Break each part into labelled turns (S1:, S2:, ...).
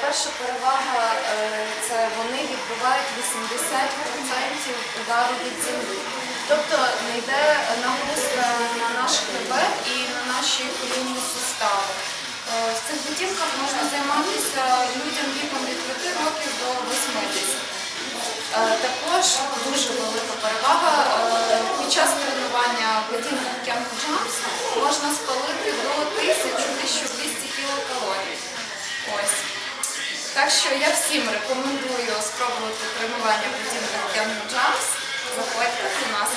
S1: Перша перевага е, це вони відбивають 80% удару від землі. Тобто не йде нагрузка на наш хребет і на наші колінні сустави. Е, В цих будівках можна займатися людям віком від 5 років до 80. Е, Також дуже велика перевага під час тренування падіння Кенг Джамс можна спалити Так що я всім рекомендую спробувати тренування падіння Кенг Джамс. Заходьте до нас.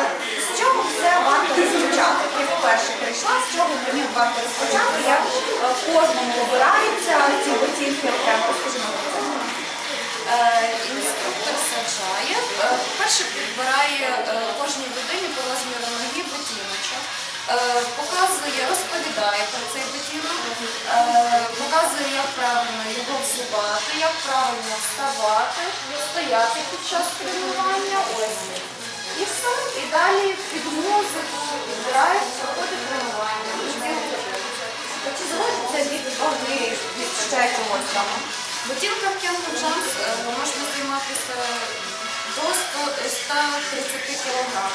S2: Е, З чого все варто розпочати? Ти, по-перше, прийшла, з чого мені варто розпочати, як е, кожному обираються ці ботинки окремо, скажімо.
S1: Е, Інструктор саджає. Е, По-перше, підбирає е, кожній людині по розміру ноги ботиночок. Е, Показує, розповідає про цей ботинок, е, показує, як правильно як правильно вставати, стояти під час тренування. Ось. І все. І далі під музику підбирає, проходить тренування.
S2: Чи залежить від ваги, від ще чогось там?
S1: Ботинка в Кенгу Джамс е, можна займатися до 100 130 кг.